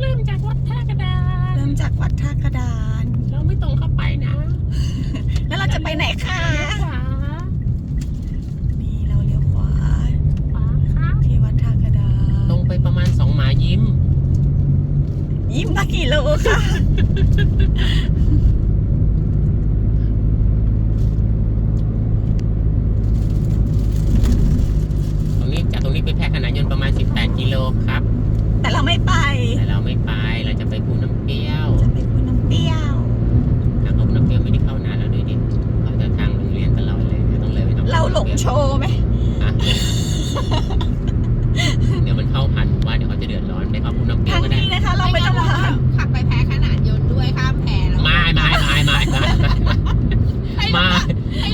เริ่มจากวัดท่ากระดานเริ่มจากวัดท่ากระดาน เราไม่ตรงเข้าไปนะแล้วเราจะไปไหนคะขวานี่เราเลี้ยวขวาขวาครับที่วัดท่ากระดานตรงไปประมาณสองหมายิ้ม ยิ้มละกี่โลค่ะตรงนี้จากตรงนี้ไปแพร่ขนานยนต์ประมาณ 18 กิโลครับ แต่เราไม่ไป แต่เราไม่ไปเราจะไปภูน้ำเปรี้ยวจะไปคุณน้ำเปรี้ยวทางเข้าภูน้ำเปรี้ยวไม่ได้เข้านานแล้วด้วยดิเขาจะทางโรงเรียนตลอดเลยเดี๋ยวต้องเลยไปทางเราหลงโชว์ไหมฮะเดี๋ยวมันเข้าผ่านหมู่บ้านเดี๋ยวเขาจะเดือดร้อนไปเข้าภูน้ำเปรี้ยทาวงก็ได้นี้นะคะเราไม่ต้องผ่านขับไปแพ้ขนาดยนต์ด้วยข้ามแพแล้วไม่ไม่ไม่ไม่ไม่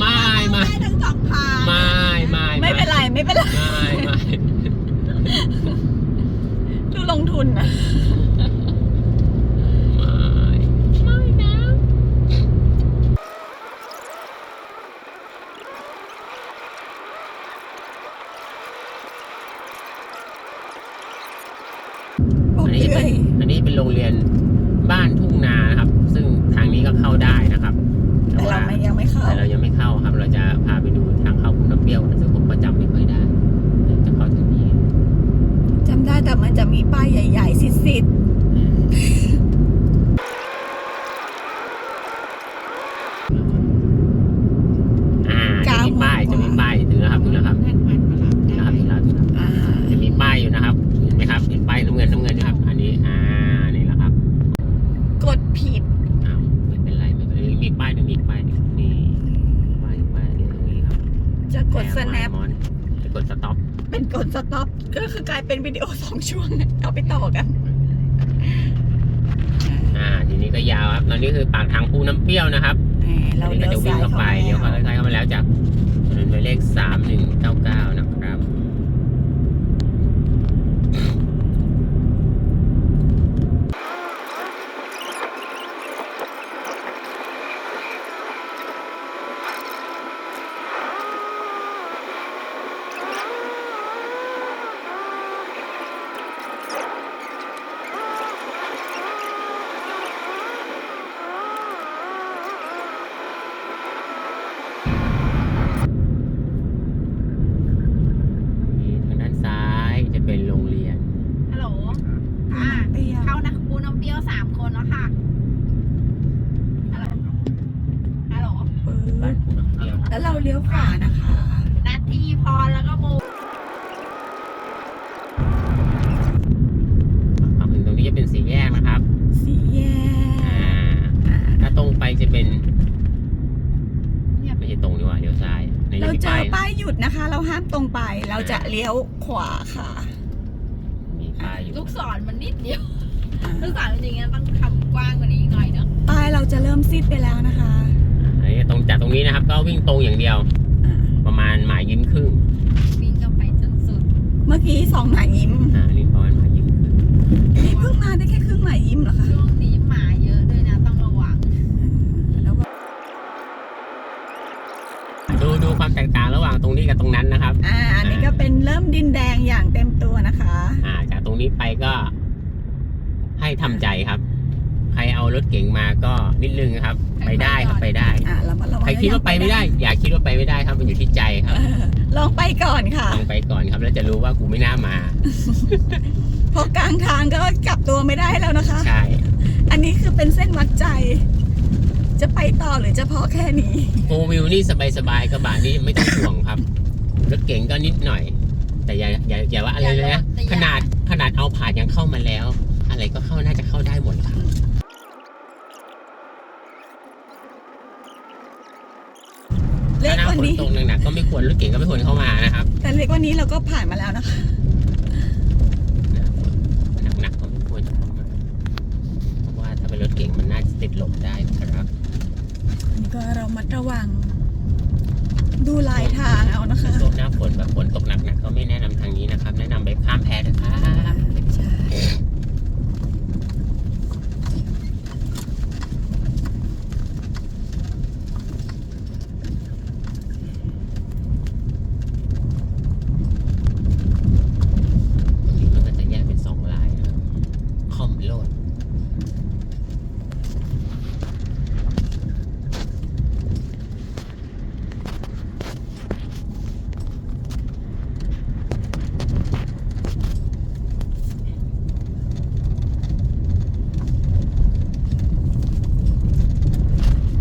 ไม่ไม่ไม่ได้ทั้งสองทางไม่ไม่ไม่เป็นไรไม่เป็นไรไม่ไม่ดูลงทุนนะไม่ไม่นะโอ อันเคนี้เป็นอันนี้เป็นโรงเรียนบ้านทุ่งนานะครับ ซึ่งทางนี้ก็เข้าได้นะครับ แต่เราว่าไม่ยังไม่เข้าแต่เรายังไม่เข้าครับ เราจะพาไปดูทางเข้าภูน้ำเปรี้ยวซึ่งผมก็จำไม่ค่อยได้เดี๋ยวจะเข้าทางนี้ จำได้ แต่มันจะมีป้ายใหญ่ๆซิดอ่าจะมีป้ายจะมีป้ายถึงแล้วครับถึงแล้วครับท่านผ่านมารับถึงแล้วครับถึงแล้วถึงแล้วๆอ่าจะมีป้ายอยู่นะครับเห็นไหมครับเห็นป้ายน้ำเงินน้ำเงินนะครับ อันนี้อ่านี่แหละครับ กดผิดอ้าวไม่เป็นไรไม่เป็นไรมีอีกป้ายหนึงมีอีกป้ายหนึงนี่ป้ายป้ายนี่ตรงนี้ครับ จะกด snap มอนจะกดสต็อปเป็น กดสต็อปก็คือกลายเป็นวิดีโอสองช่วงเอาไปต่อกัน อ่าทีนี้ก็ยาวครับตอนนี้คือปากทางภูน้ำเปรี้ยวนะครับแหมเราอันนี้เลี้ก็ยวจะวิ่ซ้างยเข้าเข้าไปไปเลี้ยวเข้าซ้ายเข้ามาแล้วจากถนนหมายเลขสามหนึ่งเก้าเก้านะครับ นี่ทางด้านซ้ายจะเป็นโรงเรียน ฮัลโหลอ่า เปรี้ยว เข้านะปูน้ำเปรี้ยวสามคนแล้วค่ะฮัลโหลฮัลโหล บ้านภูน้ำเปรี้ยว แล้วเราเลี้ยวขวานะคะ นาทีพรแล้วก็โม ขับถึงตรงนี้จะเป็นสี่แยกนะครับ สี่แย อ่าก ถ้าตรงไปจะ เป็นไม่ใช่ตรงดีกว่าเลี้ยวซ้ายในเรามีเจป้าอยป้ายหยุดนะคะ เราห้ามตรงไป เราจะเลี้ยวขวาค่ะ มีป้ายอยู่ลูกศรมันนิดเดียวลูกศรจริงๆต้องทำกว้างกว่านี้หน่อยเนาะป้ายเราจะเริ่มซีดไปแล้วนะคะอันนี้ตรงจากตรงนี้นะครับ ก็วิ่งตรงอย่างเดียวอ่าประมาณหมายยิ้มครึ่งวิ่งเข้าไปจนสุด เมื่อกี้สองหมายยิ้มอ่าอันนี้ประมาณหมายยิ้มครึ่งนี่เพิ่งมาได้แค่ครึ่งหมายยิ้มเหรอคะช่วงนี้หมาเยอะด้วยนะต้องระวัง แล้วก็ ดูดูความแตกต่างระหว่างตรงนี้กับตรงนั้นนะครับ อ่า อันนี้ก็เป็นเริ่มดินแดงอย่างเต็มตัวนะคะ อ่า จากตรงนี้ไปก็ ให้ทำใจครับ ใครเอารถเก๋งมาก็นิดนึงครับ ไปได้ครับไปได้อ่าเรามาลองใครคิดว่าไปไม่ได้ อย่าคิดว่าไปไม่ได้ครับมันอยู่ที่ใจครับเออลองไปก่อนค่ะ ลองไปก่อนครับ แล้วจะรู้ว่ากูไม่น่ามาพอกลางทางก็กลับตัวไม่ได้แล้วนะคะ ใช่ อันนี้คือเป็นเส้นวัดใจ จะไปต่อหรือจะพอแค่นี้ โฟวิวนี่สบายๆกระบะนี่ไม่ต้องห่วงครับรถเก๋งก็นิดหน่อย แต่อย่าอย่าอย่าว่าอะไรเลยนะขนาดขนาดเอาผ่านยังเข้ามาแล้ว อะไรก็เข้าน่าจะเข้าได้หมดครับเล็กถ้ากว่าฝนนี้ ตกหนักๆก็ไม่ควรรถเก๋งก็ไม่ควรเข้ามานะครับแต่เล็กกว่านี้เราก็ผ่านมาแล้วนะคะ หนักๆก็ไม่ควรจะเข้ามาเพราะว่าถ้าเป็นรถเก๋งมันน่าจะติดลมได้ครับนี่ ก็เรามัดระวัง ดูลายทางเอานะคะช่วงหน้าฝนแบบฝนตกหนักๆก็ไม่แนะนำทางนี้นะครับ แนะนำไปข้ามแพนะครับใช่ อมโลด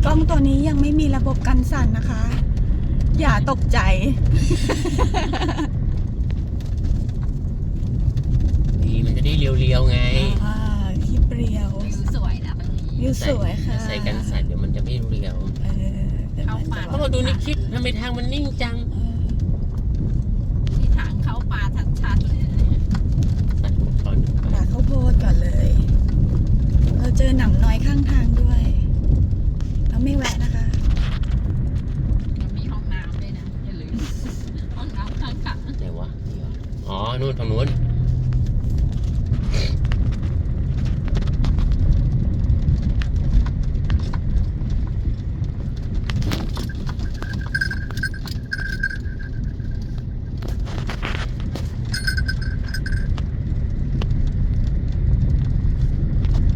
กล้องตัวนี้ยังไม่มีระ บบกันสั่นนะคะ อย่าตกใจดีมันจะได้เรียวๆไงอ่าคลิปเรียววิวสวยนะตรงนี้วิวสวยค่ะใส่กันสั่นเดี๋ยวมันจะไม่เรียวเออเดี๋ยวเข้าป่าเพราะเราดูในคลิปทำไมทางมันนิ่งจังเออมีทางเข้าป่าชัดๆเลยสั่นก่อนหาข้าวโพดก่อนเลย เราเจอหนำน้อยข้างทางด้วย เราไม่แวะนะคะ มันมีห้องน้ำด้วยนะอย่าลืมห้องน้ำข้างขัง ไหนวะนี่เหรออ๋อ นู่นทางนู้น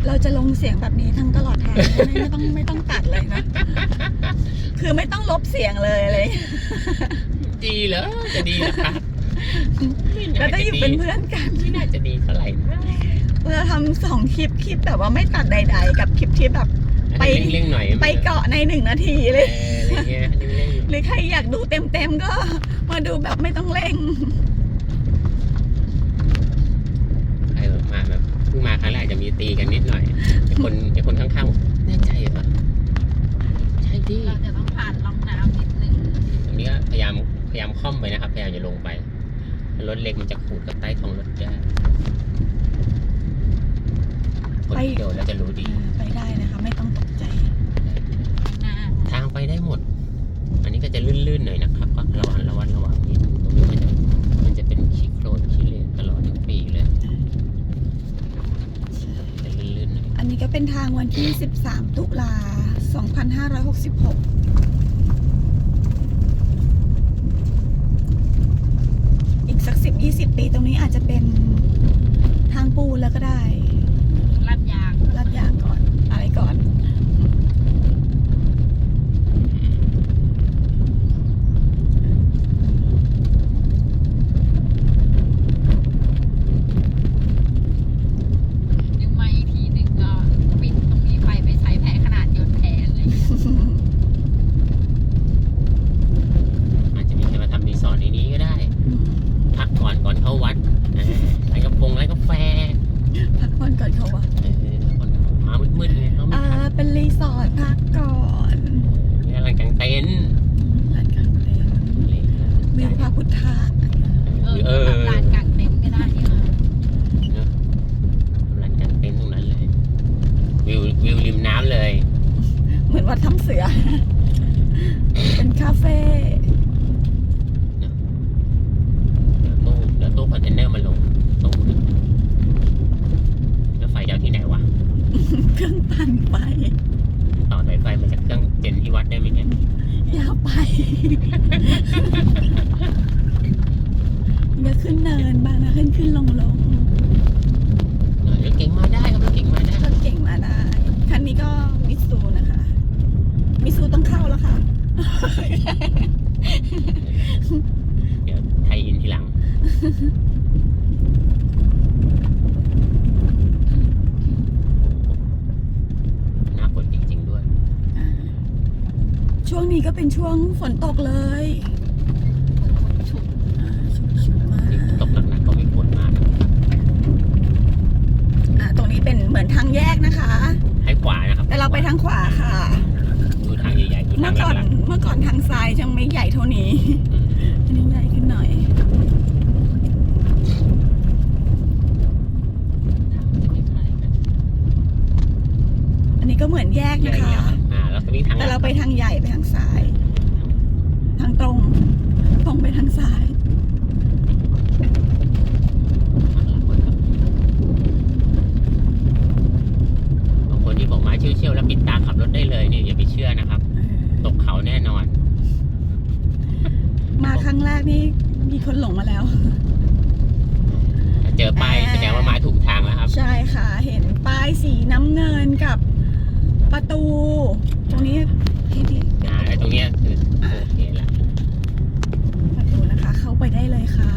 เราจะลงเสียงแบบนี้ทั้งตลอดทางไม่ไม่ต้องไม่ต้องตัดเลยนะ คือไม่ต้องลบเสียงเลยเลย ดีเหรอจะดีเหรอครับไม่ แล้น่าวก็จะอยู่ดีเป็นเพื่อนกัน ไม่น่าจะดีเท่าไหร่นะเราทำสองคลิปคลิปแบบว่าไม่ตัดใด ๆ กับคลิปที่แบบไปอันนี้เร่งๆหน่อยไปเกาะในหนึ่งนาทีเลยเอออะไรเงี้ยอันนี้เร่งหรือใครอยากดูเต็มๆก็มาดูแบบไม่ต้องเร่งใครแบบมาแบบเพิ่งมาครั้งแรกจะมีตีกันนิดหน่อยไอ้คนไอ้คนข้างๆแน่ใจเหรอใช่ดิเราจะต้องผ่านร่องน้ำนิดนึงตรงนี้ก็พยายามพยายามค่อมไปนะครับพยายามอย่าลงไป รถเล็กมันจะขูดกับใต้ท้องรถได้คนไปที่เดียวแล้วจะรู้ดี ไปได้นะคะ ไม่ต้องตกใจหน้าทางไปได้หมด อันนี้ก็จะลื่นๆหน่อยนะครับก็ระวังระวังระวังนิดนึงตรงนี้มันจะมันจะเป็นขี้โคลนขี้เลนตลอดทั้งปีเลยจะลื่นๆหน่อยอันนี้ก็เป็นทางวันที่ 13 ตุลา 2566 อีกสัก 10-20 ปีตรงนี้อาจจะเป็นทางปูน แล้วก็ได้ ลัดยาง ลาดยางก่อน อะไรก่อน นึกมาอีกทีนึงก็ปิดตรงนี้ไปไปใช้แผลขนาดยนต์แทนเลย อาจจะมีใครมาทำรีสอร์ทในนี้ก็ได้ พักก่อนก่อนเข้าวัดอ่าร้านกาแฟร้านกาแฟ พักผ่อนก่อนเขาวะ เออคนมามืดๆไงเขาไม่ อ่า พัก เป็นรีสอร์ทพักก่อน มีอะไรกางเต็ นท์ร้านกลางเต็นท์อะไรอย่างเงี้ยวิวพระพุทธะ เออ เออ ทำลานกลางเต็นท์ก็ได้นี่มา ร้านกางเต็นท์ตรงนั้นเลย วิววิวริมน้ำเลย เหมือนวัดถ้ำเสือ เป็นคาเฟ่ เดี๋ยวตู้เดี๋ยวตู้คอนเทนเนอร์มาลงตู้หนึงแล้วไฟจะเอาที่ไหนวะ เครื่องปั่นไป ต่อสายไฟมาจากเครื่องเจนที่วัดได้ไหมเนี่ย อย่าไปอย่าขึ้นเนินบ้างนะขึ้นขึ้นลงลง รถเก่งมาได้ครับรถเก่งมาได้ รถเก่งมาได้ คันนี้ก็มิตซูนะคะ มิตซูต้องเข้าแล้วค่ะ เดี๋ยวไทยอินทีหลัง หน้าฝนจริง ๆ ด้วย อ่าช่วงนี้ก็ เป็นช่วงฝนตกเลยฉุกอ่าชุกๆมากนี่ตกหนักๆก็มีฝนมานะอ่าตรงนี้เป็นเหมือนทางแยกนะคะ ให้ขวานะครับแต่เราไปทางขวาค่ะ ดูทางใหญ่ๆดูทาเมื่งอก่อนหลังเมื่อก่อนทางซ้ายยังไม่ใหญ่เท่านี้ ๆอืมอันนี้ใหญ่ขึ้นหน่อยทางมันจะคล้ายๆกันอันนี้ก็เหมือนแยกแยนะกคะแล้วอ่าแล้วตรงนี้ทางแต่เราไปทางใหญ่ไปทางซ้าย ทางตรง ตรงไป ทางซ้ายทางหลังก่อนครับบางคนที่บอกมาเชี่ยวๆแล้วปิดตาขับรถได้เลยนี่อย่าไปเชื่อนะครับ ตกเขาแน่นอน มาครั้งแรกนี่มีคนหลงมาแล้วถ้าเจอป้ายแสดงว่ามาถูกทางแล้วครับ ใช่ค่ะ เห็นน้ำเงินกับประตู ตรงนี้ที่ที่ อ่าแล้วตรงเนี้ยคือโอเคละ ประตูนะคะ เข้า ไปได้เลยค่ะ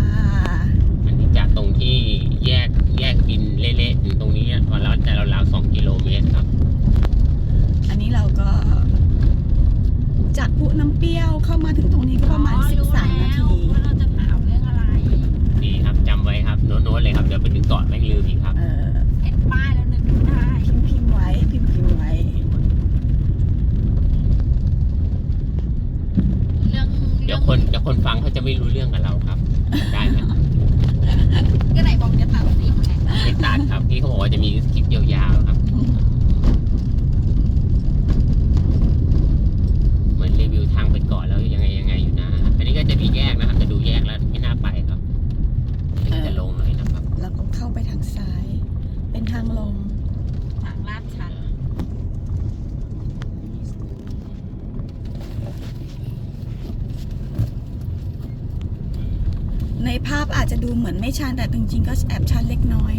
อันนี้จากตรงที่แยกแยกกินเละๆถึงตรงนี้ก็แล้วแต่เราราวๆสองกิโลเมตรครับ อันนี้เราก็ จากปุน้ำเปรี้ยวเข้ามาถึงตรงนี้ก็ประมาณอ๋อรู้13 นาแล้วที ว่าเราจะถามเรื่องอะไร ดีครับจำไว้ครับโน้ตๆเลยครับเดี๋ยวไปถึงเกาะแม่งลืมอีกครับ เออ เห็นป้ายแล้วนึกได้ พิมพ์พิมพ์ไว้พิมพ์พิมพ์ไว้ เรื่อง เดี๋ยว คนเดี๋ยวคนฟังเขาจะไม่รู้เรื่องกับเราครับ ได้ไหมก็ไหนบอกจะตัดสินไงไม่ตัดครับพี่เขาบอกว่าจะมีคลิปยาวๆครับ เหมือนรีวิวทางไปเกาะแล้วยังไงยังไงอยู่นะ อันนี้ก็จะมีแยกนะครับจะดูแยกแล้วไม่น่าไปครับอันจะลงหน่อยนะครับ แล้วก็เข้าไปทางซ้าย เป็นทางลง ทางลาดชัน ในภาพอาจจะดูเหมือนไม่ชันแต่จริงๆก็แอบชันเล็กน้อย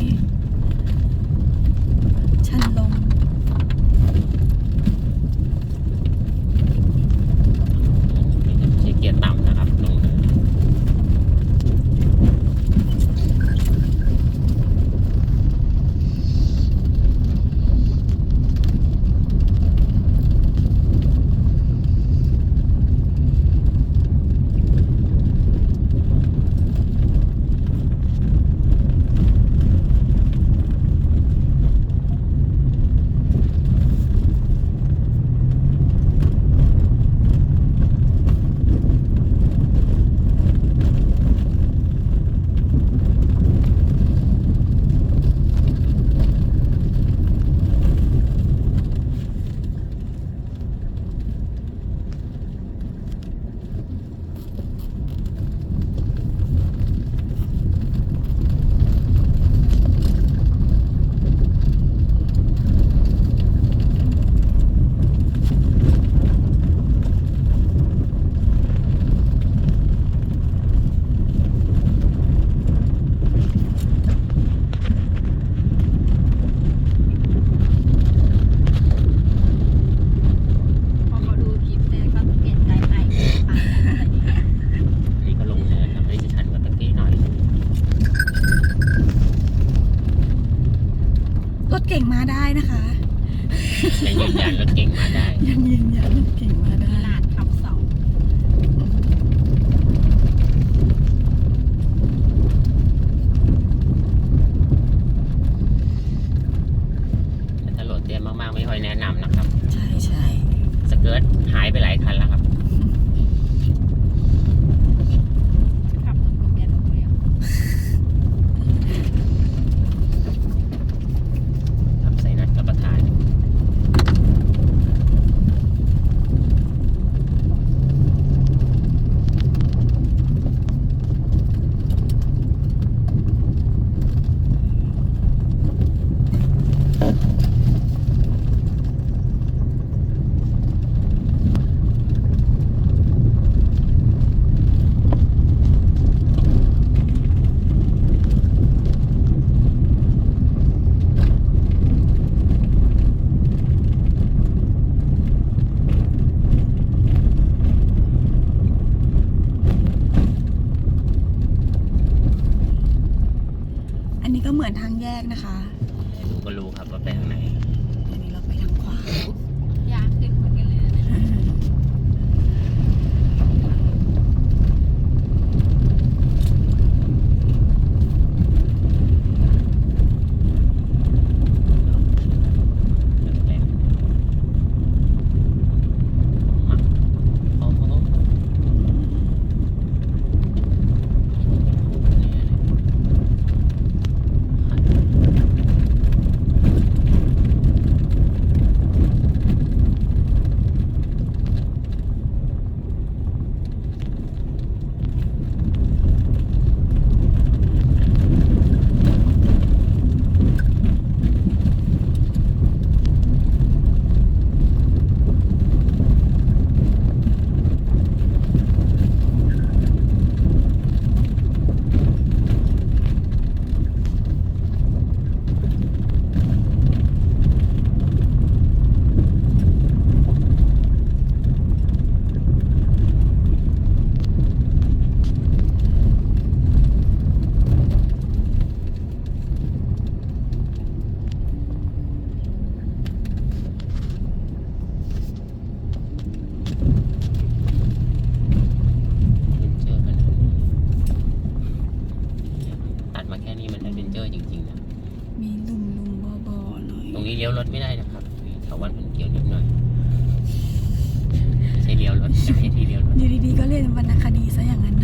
นทางแยกนะคะ ดูก็รู้ครับว่าไปทางไหน อันนี้เราไปทางขวา ยากขึ้นเหมือนกันเลยนะเนี่ย แรงๆมาเอาเอาเอา นี้เลี้ยวรถไม่ได้นะครับมีเขาวัดมันเกี่ยวนิดหน่อยใช่เลี้ยวรถใช่ที่เลี้ยวรถอยู่ดีๆก็เรียนวรรณคดีซะอย่างนั้น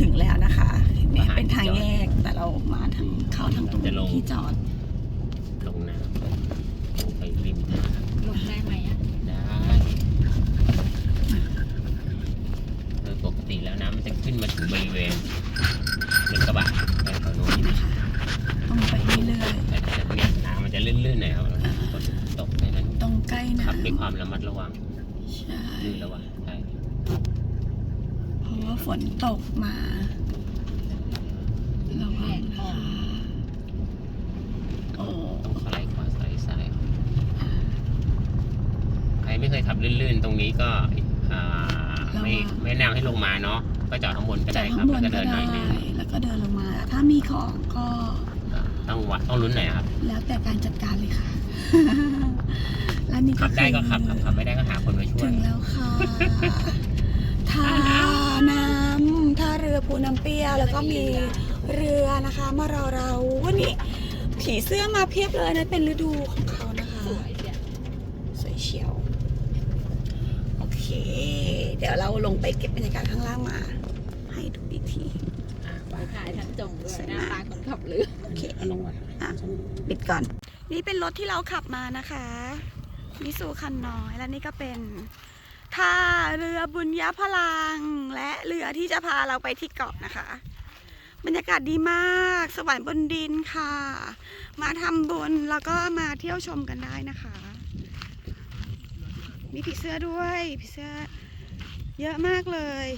ถึงแล้วนะคะเนี่ยมาหาเป็นทางที่จอดแยกแต่เรามาทางเข้าทางตรงจะลงที่จอด ลงน้ำลงไปริมน้ำ ลงได้ไหมอะ ได้โดยปกติแล้วน้ำมันจะขึ้นมาถึงบริเวณรถกระบะแถวโน้น นี่นะคะต้องไปเรื่อย แต่จะเนี่ยน้ำมันจะลื่นๆหน่อยครับฝนตกในนั้น ๆตรงใกล้ ขับ น้ำ ด้วยความระมัดระวัง ใช่ ลื่นระวังใช่ เพราะว่าฝนตกมาระวังนะคะโอ้ ต้องสไลด์ขวาสไลด์ซ้ายใคร ไม่เคยขับลื่นๆ ตรงนี้ก็อ่าไม่ไม่แนะนำให้ลงมาเนาะก็จอดข้างบนก็จากได้คข้ารับงบแล้วนก็ก็เดินหน่ได้อยหนึงแล้วก็เดินลงมา ถ้ามีของก็ต้องวัดต้องลุ้นหน่อยครับแล้วแต่การจัดการเลยค่ะและนี่ก็ขับได้ก็คือขับครับขับไม่ได้ก็หาคนมาช่วถึยงแล้วค่ะท่าน้ำท่าเรือภูน้ำเปรี้ยวแล้วก็มีเรือนะคะมารอเราวันนี้ผีเสื้อมาเพียบเลยนั่นเป็นฤดูของเขานะคะ สวยเดียว สวยเชียว โอ เคเดี๋ยวเราลงไปเก็บบรรยากาศข้างล่างมา ให้ดูอีกทีอะไปถ่ายทันจงด้วยสวยหมากน้าตาคนขับเรือโอเคเอาลงก่อนอะปิดก่อน นี่เป็นรถที่เราขับมานะคะมิสูคันน้อยและนี่ก็เป็นท่าเรือบุญยพลัง และเรือที่จะพาเราไปที่เกาะนะคะ บรรยากาศดีมาก สวรรค์บนดินค่ะ มาทำบุญแล้วก็มาเที่ยวชมกันได้นะคะ มีผีเสื้อด้วยผีเสื้อเยอะมากเลย